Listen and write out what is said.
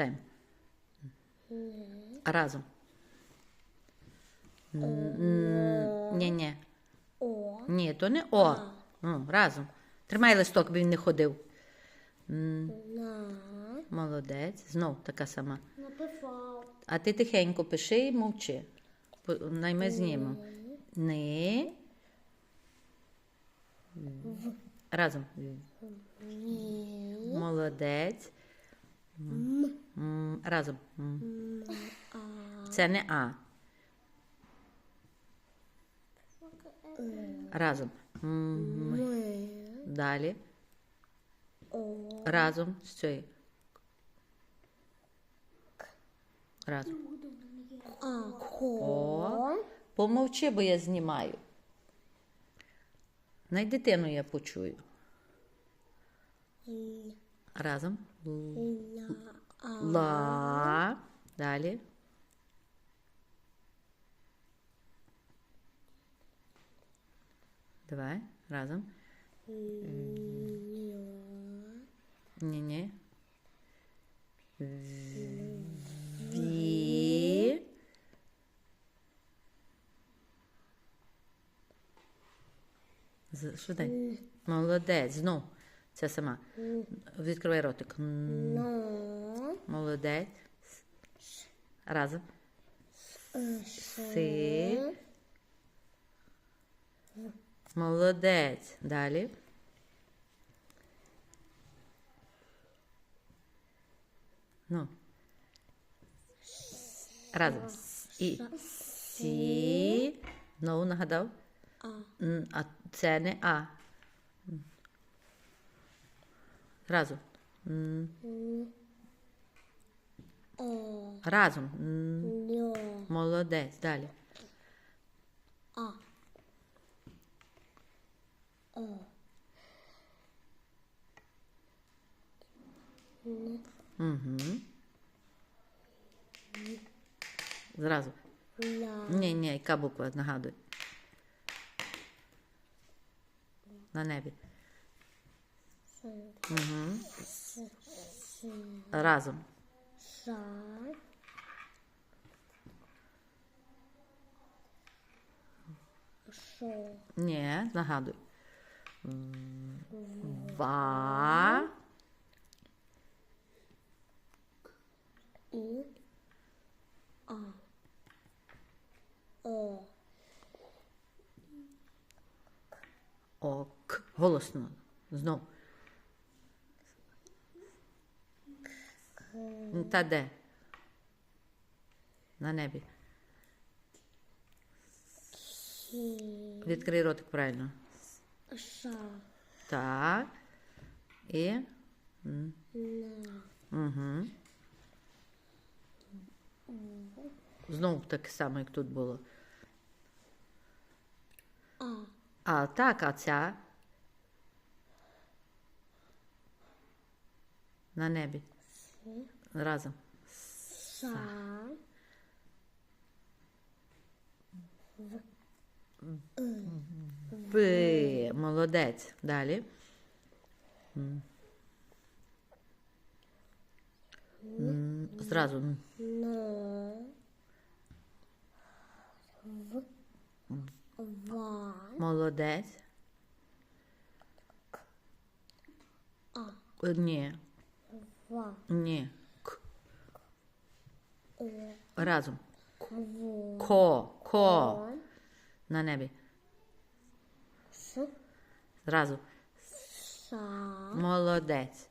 Читаємо. Разом. Ні, ні. О. Ні, то не О. Ну, разом. Тримай листок, бо він не ходив. На. Молодець. Знов така сама. Написав. А ти тихенько пиши і мовчи. Найми знімемо. Ни. Разом. Молодець. М, Разом. М. Це не А. Разом. М. Ми. Далі. О. Разом з цією. Разом. А. О. Помовчи, бо я знімаю. Най дитину я почую. Разом. Ла. А. Ла. Далі. Давай. Разом. Ні-ні. Ві. З- Швиденько. Молодець. Знов. Це сама. Відкривай ротик. Но. Молодець. Разом. Си. Си. Молодець. Далі. Ну. Разом. І. Сі. Знову нагадав. А. А це не А. Разом. М, Разом. М. Молодець. Далі. А. О. Угу. Зразу. Ла. Ні, ні, яка буква нагадуй. На небі. Угу. Разом. Са. Шо. Ні, нагадуй. Ва. І. А. О. Ок. Голосно. Знов. Та де? На небі. Відкрий ротик правильно. Ша. Так. І. Угу. Знову таке саме, як тут було. А. А так, а ця. На небі. Си. Разом. Са. Пи. Молодець. Далі. Зразу. Но. В. Ва. Молодець. А. Е, Ні. Ва. Ні. К. О. Разом. Кво. Ко. Ко. На небі. С. Разом. Са. Молодець.